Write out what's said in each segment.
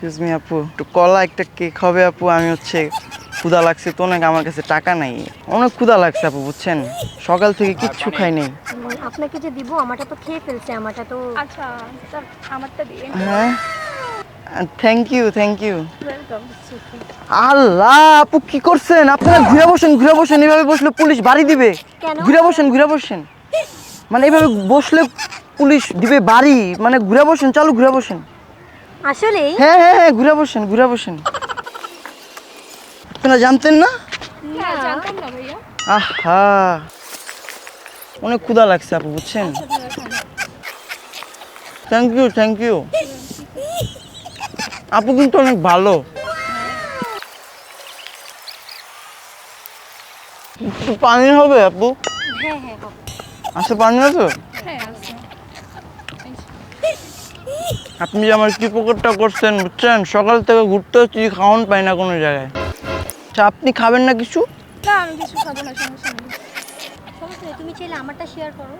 Excuse me আপু। একটু কলা একটা কেক হবে আপু। আমি হচ্ছে ক্ষুধা লাগছে তো অনেক আমার কাছে টাকা নাই। অনেক ক্ষুধা লাগছে আপু বুঝছেন? সকাল থেকে কিচ্ছু খাই নাই। আপনাকে যে দিব আমারটা তো খেয়ে ফেলছে আমারটা তো আচ্ছা আমারটা দিয়ে হ্যাঁ? থ্যাংক ইউ থ্যাংক ইউ আল্লাহ আপু কি করছেন? আপনারা ঘুরে বসেন ঘুরে বসেন। এভাবে বসলে পুলিশ বাড়ি দিবে। ঘুরে বসেন ঘুরে বসেন। মানে এইভাবে বসলে পুলিশ দিবে বাড়ি। মানে ঘুরে বসেন চলো ঘুরে বসেন। আসলেই? হ্যাঁ হ্যাঁ হ্যাঁ ঘুরে বসেন ঘুরে বসেন। আপনারা জানতেন না? আহা। অনেক ক্ষুধা লাগছে আপু বুঝছেন? থ্যাংক ইউ থ্যাংক ইউ আপু কিন্তু অনেক ভালো। পানি হবে আপু? আচ্ছা পানি আছে? আপনি যে আমার কি পকেটটা করছেন বুঝছেন? সকাল থেকে ঘুরতে হচ্ছে খাওয়ান পাই না কোনো জায়গায়। আচ্ছা আপনি খাবেন না কিছু? না আমি কিছু খাব না সমস্যা নেই। সমস্যা নেই তুমি চাইলে আমারটা শেয়ার করো।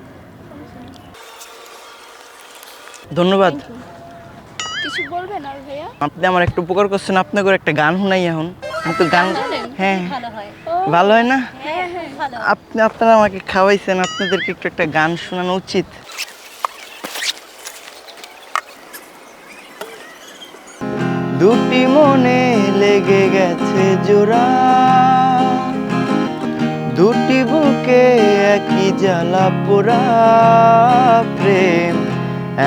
ধন্যবাদ। কিছু বলবেন আর ভাইয়া? আপনি আমার একটু উপকার করছেন আপনি করে একটা গান শুনাই এখন। আমি তো গান হ্যাঁ। ভালো হয়। না? হ্যাঁ হ্যাঁ আপনি আপনারা আমাকে খাওয়াইছেন আপনাদেরকে একটু একটা গান শোনানো উচিত। দুটি মনে লেগে গেছে জোড়া। দুটি বুকে একই জ্বালা পোড়া। প্রেম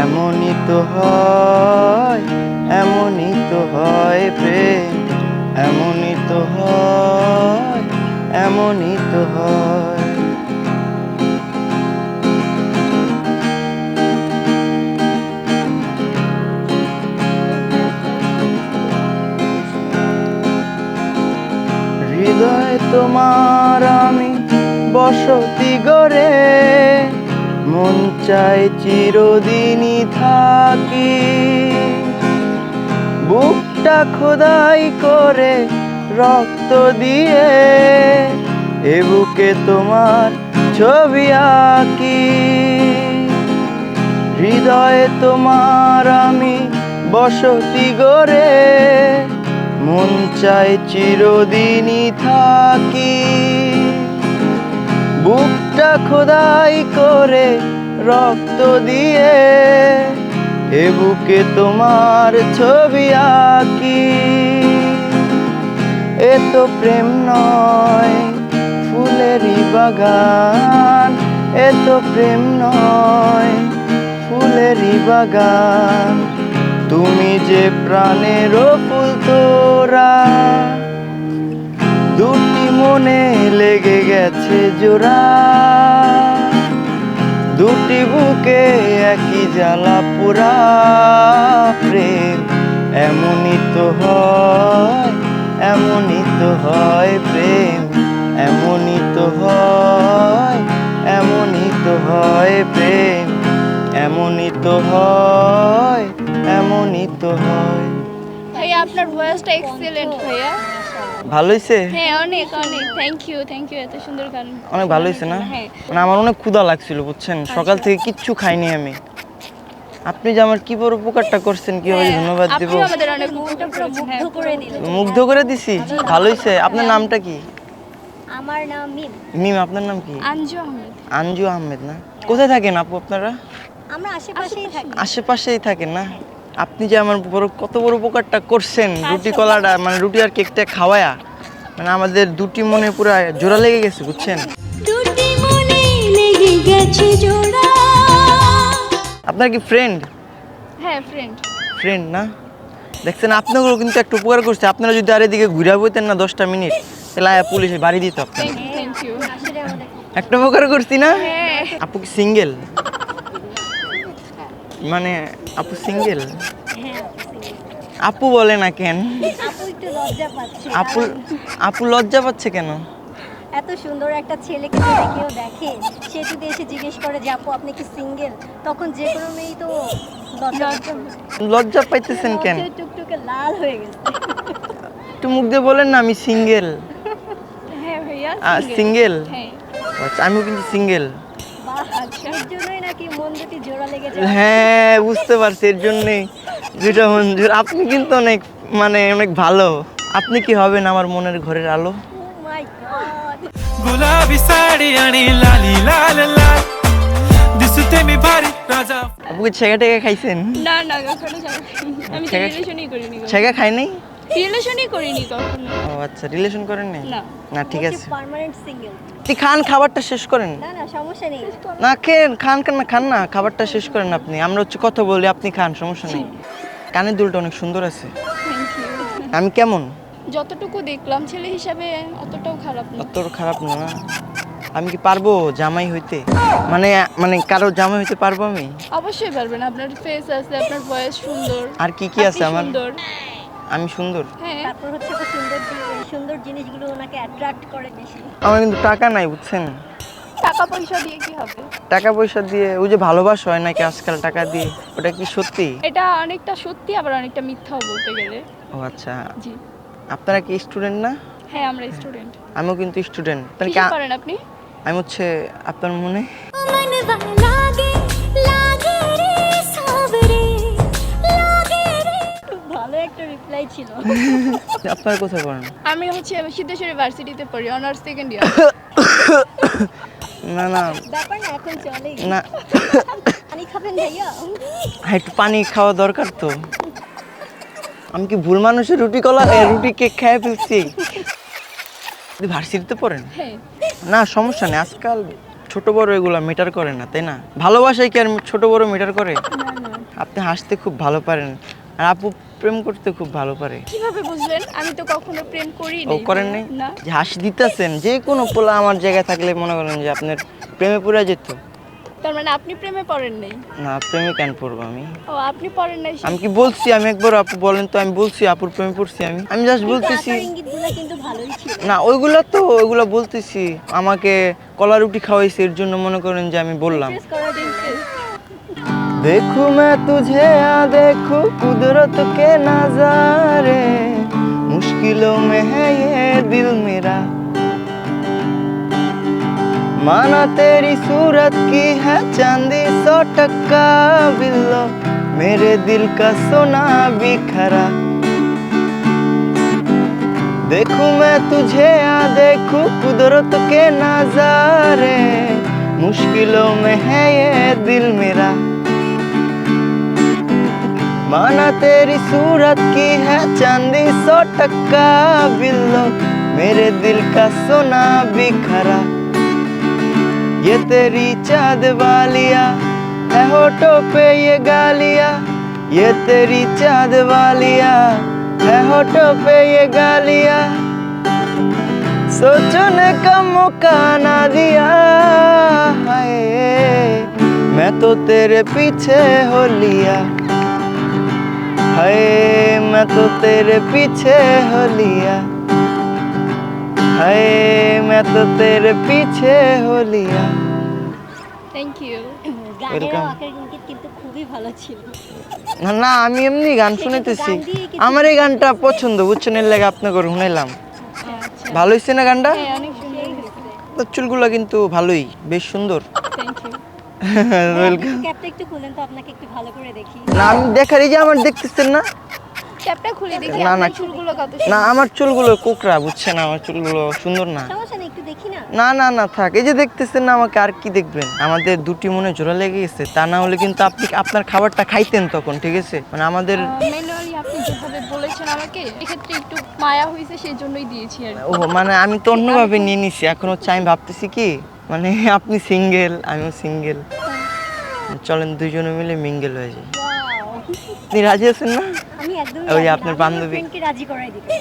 এমনই তো হয়, এমনই তো হয় প্রেম, এমনই তো হয়, এমনই তো হয়। তোমার আমি বসতি গড়ে, মন চাই চিরদিনই থাকি। বুকটা খোদাই করে রক্ত দিয়ে, এ বুকে তোমার ছবি আঁকি। হৃদয়ে তোমার আমি বসতি গড়ে মন চাই চিরদিনই থাকি। বুকটা খোদাই করে রক্ত দিয়ে এ বুকে তোমার ছবি আঁকি। এ তো প্রেম নয়, ফুলেরই বাগান। এ তো প্রেম নয়, ফুলেরই বাগান। তুমি যে প্রাণের তোরা দুটি মনে লেগে গেছে জোড়া। দুটি বুকে একই জ্বালা পোড়া। প্রেম এমনই তো হয়, এমনই তো হয় প্রেম, এমনই তো হয়, এমনই তো হয় প্রেম, এমনই তো হয়, এমনই তো হয়। ভাইয়া আপনার ভয়েসটা এক্সিলেন্ট ভাইয়া। ভালো হয়েছে হ্যাঁ অনেক অনেক। থ্যাংক ইউ থ্যাংক ইউ এত সুন্দর গান অনেক ভালো হয়েছে না? হ্যাঁ। মানে আমার অনেক ক্ষুধা লাগছিল বুঝছেন? সকাল থেকে কিচ্ছু খাইনি আমি। আপনি যে আমার কি বড় উপকারটা করছেন কীভাবে যে ধন্যবাদ দিব? মুগ্ধ করে দিল মুগ্ধ করে দিছি? ভালো হয়েছে আপনার নামটা কি? আমার নাম মিম। মিম আপনার নাম কি? আনজু আহমেদ। আঞ্জু আহমেদ না? কোথায় থাকেন আপু আপনারা? আমরা আশেপাশেই থাকি। আশেপাশেই থাকেন না? আপনি যে আমার বড় কত বড় উপকারটা করছেন? রুটি কলাটা মানে রুটি আর কেকটা খাওয়ায়া। মানে আমাদের দুটি মনে পুরো জোড়া লেগে গেছে বুঝছেন? দুটি মনে লেগে গেছে জোড়া। আপনার কি ফ্রেন্ড হ্যাঁ ফ্রেন্ড ফ্রেন্ড না? দেখছেন আপনাগুলো কিন্তু একটু উপকার করছে। আপনারা যদি আর এদিকে ঘুরে বইতেন না দশটা মিনিট তাহলে পুলিশে বাড়ি দিত আপনার একটা উপকার করছি না? হ্যাঁ। আপু কি সিঙ্গেল মানে আপু সিঙ্গেল হ্যাঁ আপু বলে না কেন? আপু আপু আপু লজ্জা পাচ্ছে কেন? এত সুন্দর একটা ছেলেকে যদি কেউ দেখে সে যদি এসে জিজ্ঞেস করে যে আপু আপনি কি সিঙ্গেল তখন যে কোনো মেয়েই তো লজ্জা পাইতেছেন কেন? টুকটুকে লাল হয়ে গেছে। একটু মুখ দিয়ে বলেন না আমি সিঙ্গেল হ্যাঁ সিঙ্গেল হ্যাঁ। আচ্ছা আমিও কিন্তু সিঙ্গেল বাহ হ্যাঁ বুঝতে পারছি এর জন্যেই দুইটা মঞ্জুর আপনি কিন্তু অনেক মানে অনেক ভালো। আপনি কি হবেন আমার মনের ঘরের আলো? গুলাবি শাড়ি আনি লালি লাল লাল। দিসতে মি ভারি রাজা। আপু ছেগা টেগা খাইছেন? না না কখনো আমি ছেগা খাই নাই? রিলেশনই করিনি কখনো। ও আচ্ছা রিলেশন করেন নাই না। না ঠিক আছে। পার্মানেন্ট সিঙ্গেল আপনি খান খাবারটা শেষ করেন। না না সমস্যা নেই। না খেন খান খান না খান না খাবারটা শেষ করেন আপনি। আমরা হচ্ছে কথা বলি আপনি খান সমস্যা নেই। কানের দুলটা অনেক সুন্দর আছে। আমি কেমন? যতটুকু দেখলাম ছেলে হিসাবে অতটাও খারাপ না। অত খারাপ না। না আমি কি পারব জামাই হইতে? মানে মানে কারও জামাই হইতে পারব আমি? অবশ্যই পারবেন। আপনার ফেস আছে আপনার ভয়েস সুন্দর। আর কি কি আছে আমার? সুন্দর। আমি সুন্দর। হ্যাঁ। তারপর হচ্ছে খুব সুন্দর সুন্দর জিনিসগুলো ওনাকে অ্যাট্রাক্ট করে বেশি। আমার কিন্তু টাকা নাই বুঝছেন? টাকা পয়সা দিয়ে কি হবে? টাকা পয়সা দিয়ে ওই যে ভালোবাসা হয় নাকি আজকাল টাকা দিয়ে ওটা কি সত্যি? এটা অনেকটা সত্যি আবার অনেকটা মিথ্যাও বলতে গেলে। ও আচ্ছা। জি। আপনারা কি স্টুডেন্ট না? হ্যাঁ আমরা স্টুডেন্ট আমিও কিন্তু স্টুডেন্ট কি করেন আপনি? আমি হচ্ছে আপনার মনে ছিল। আপনার কোথায় পড়েন? আমি হচ্ছে সিদ্ধেশ্বরী ভার্সিটিতে পড়ি অনার্স সেকেন্ড ইয়ার। না না। ব্যাপার না এখন চলে না। পানি খাবেন ভাইয়া? হ্যাঁ, একটু পানি খাওয়া দরকার তো। আমি কি ভুল মানুষের রুটি কলা রুটি কেক খেয়ে ফেলছি? আপনি ভার্সিটিতে পড়েন? হ্যাঁ। না সমস্যা নেই। আজকাল ছোট বড় এগুলা মিটার করে না তাই না? ভালোবাসায় কি আর ছোট বড় মিটার করে? আপনি হাসতে খুব ভালো পারেন। আর আপু প্রেম করতে খুব ভালো পারে। কীভাবে বুঝলেন? আমি তো কখনো প্রেম করি ও করেন নাই? না। যে হাসি দিতেছেন যে কোনো পোলা আমার জায়গায় থাকলে মনে করেন যে আপনার প্রেমে পড়ে যেত। তার মানে আপনি প্রেমে পড়েন নাই? না প্রেমে কেন পড়ব আমি? ও আপনি পড়েন নাই আমি কি বলছি? আমি একবার আপু বলেন তো আমি বলছি আপুর প্রেমে পড়ছি আমি। আমি জাস্ট বলতেছি কিন্তু ভালোই ছিল। না ওইগুলা তো ওইগুলা বলতেছি। আমাকে কলা রুটি খাওয়াইছে এর জন্য মনে করেন যে আমি বললাম। देखूँ मैं तुझे या देखूँ कुदरत के नजारे। मुश्किलों में है ये दिल मेरा। माना तेरी सूरत की है चांदी सौ टक्का बिल्लो। मेरे दिल का सोना बिखरा देखूँ मैं तुझे या देखूँ कुदरत के नजारे। मुश्किलों में है ये दिल मेरा। माना तेरी सूरत की है चांदी सौ टक्का बिल्लो। मेरे दिल का सोना बिखरा ये तेरी चाँद वालिया है होठों पे ये गालिया। ये तेरी चाँद वालिया है होठों पे ये गालिया। सोचने का मौका ना दिया है मैं तो तेरे पीछे हो लिया। हाय मैं तो तेरे पीछे हो लिया हाय मैं तो तेरे पीछे हो लिया থ্যাংক ইউ গানের Welcome. আকার ইঙ্গিত কিন্তু খুবই ভালো ছিল না না আমি এমনি গান শুনেতেছি গান দিয়ে কিছু- আমার এই গানটা পছন্দ বুঝছেন এর লাগে আপনাকে শুনাইলাম আচ্ছা ভালো হয়েছে না গানটা হ্যাঁ অনেক সুন্দর তোর চুলগুলো কিন্তু ভালোই বেশ সুন্দর থ্যাংক ইউ Welcome. ক্যাপটা একটু খুলেন তো আপনাকে একটু ভালো করে দেখি। না আমি দেখার এই যে আমার দেখতেছেন না। ক্যাপটা খুলে দেখি না, না। চুলগুলো কত না আমার চুলগুলো কোকড়া বুঝছেন? আমার চুলগুলো সুন্দর না। সমস্যা নেই একটু দেখি না। না না না থাক। এই যে দেখতেছেন না আমাকে আর কি দেখবেন? আমাদের দুটি মনে জোড়া লেগে গেছে তা না হলে কিন্তু আপনি আপনার খাবারটা খাইতেন তখন ঠিক আছে? মানে আমাদের ম্যানুয়ালি আপনি যেভাবে বলেছেন আমাকে এক্ষেত্রে একটু মায়া হয়েছে সেই জন্যই দিয়েছি আর ও মানে আমি তো অন্যভাবে নিয়ে নিছি এখন হচ্ছে আমি ভাবতেছি কি? মানে আপনি সিঙ্গেল আমিও সিঙ্গেল চলেন দুজনে মিলে মিঙ্গেল হয়ে যাই। আপনি রাজি আছেন না? ওই আপনার বান্ধবী। রাজি করাই দিতে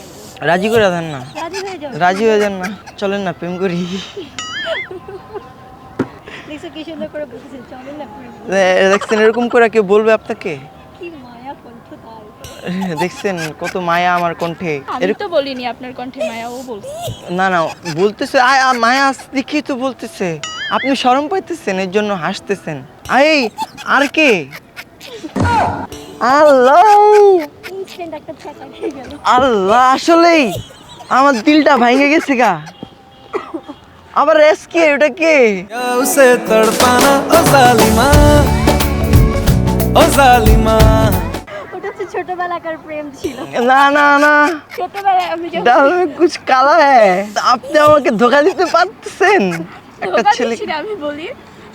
রাজি করে দেন না? রাজি হয়ে যান না? চলেন না প্রেম করি। দেখছেন এরকম করে কেউ বলবে আপনাকে? দেখছেন কত মায়া আমার কণ্ঠে। আমি তো বলিনি আপনার কণ্ঠে মায়া ও বলছে। না না বলতেছে মায়া দেখি তো বলতেছে। আপনি শরম পাইতেছেন এর জন্য হাসতেছেন। আয় আর কে? আল্লাহ! আল্লাহ আসলেই আমার দিলটা ভেঙে গেছে গা। আবার রেস কে ওটা কে? উসে তড়পানা ও জালিমা ও জালিমা। ছোটবেলাকার প্রেম ছিল। না না না। ছোটবেলায় আমি যখন কুছ কালা হ্যায় আপনি আমাকে ধোকা দিতে পারতেছেন? একটা ছেলে আমি বলি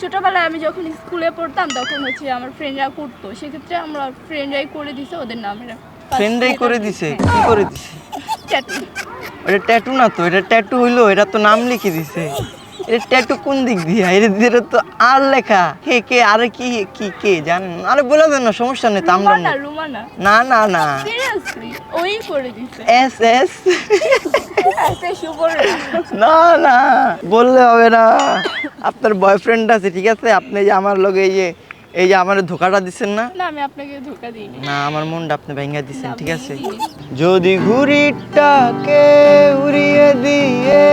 ছোটবেলায় আমি যখন স্কুলে পড়তাম তখন হচ্ছে আমার ফ্রেন্ডরা করতো। সেক্ষেত্রে আমরা ফ্রেন্ডরাই করে দিছে ওদের নামেরা। ফ্রেন্ডাই করে দিছে? কি করে দিছে? Tattoo। এটা ট্যাটু না তো এটা ট্যাটু হইল এটা তো নাম লিখে দিছে। এটা ট্যাটু কোন দিক দিয়ে? দিয়ে তো আর লেখা। কে কে আরে কি কি কে জানেন? আরে বলে দেন না সমস্যা নেই তো আমরা না না না। ওই করে দিছে। এস এস। না। না বললে হবে না। আপনার বয়ফ্রেন্ড আছে ঠিক আছে? আপনি যে আমার লগে এই যে এই যে আমার ধোকাটা দিচ্ছেন না? না আমি আপনাকে ধোকা দিইনি। না আমার মনটা আপনি ভেঙে দিচ্ছেন ঠিক আছে? যদি ঘুড়িটাকে উড়িয়ে দিয়ে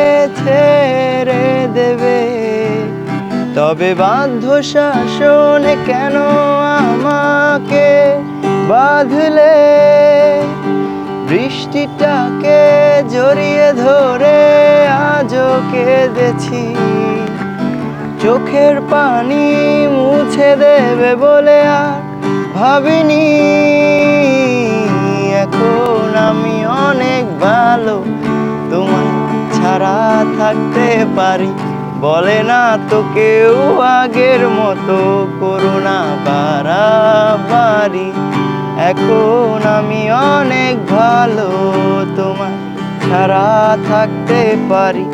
ছেড়ে দেবে তবে বাধ্য শাসনে কেন আমাকে বাঁধলে? বৃষ্টিটাকে জড়িয়ে ধরে আজও কেঁদেছি। চোখের পানি মুছে দেবে বলে আর ভাবিনি। এখন আমি অনেক ভালো তোমার ছাড়া থাকতে পারি। বলে না তো কেউ আগের মতো করোনা বাড়াবাড়ি। এখন আমি অনেক ভালো তোমার ছাড়া থাকতে পারি।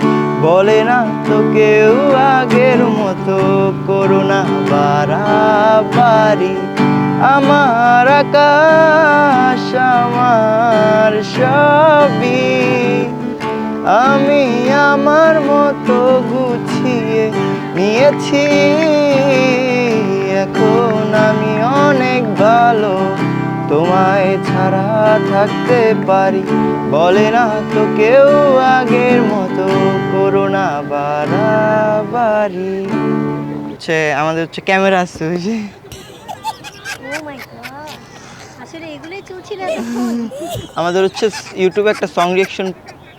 বলে না তো কেউ আগের মতো করোনা বাড়াবাড়ি। আমার আকাশ, আমার সবই। আমি আমার মতো গুছিয়ে নিয়েছি এখন আমি অনেক ভালো। তোমায় ছাড়া থাকতে পারি। বলে না তো কেউ আগের মতো করোনা বাড়াবাড়ি। হচ্ছে আমাদের হচ্ছে ক্যামেরা এগুলোই চলছিল এতক্ষণ আমাদের হচ্ছে ইউটিউবে একটা সং রিয়েকশন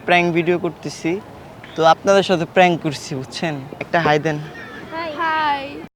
প্র্যাঙ্ক ভিডিও করতেছি। তো আপনাদের সাথে প্র্যাঙ্ক করছি বুঝছেন? একটা হাই দেন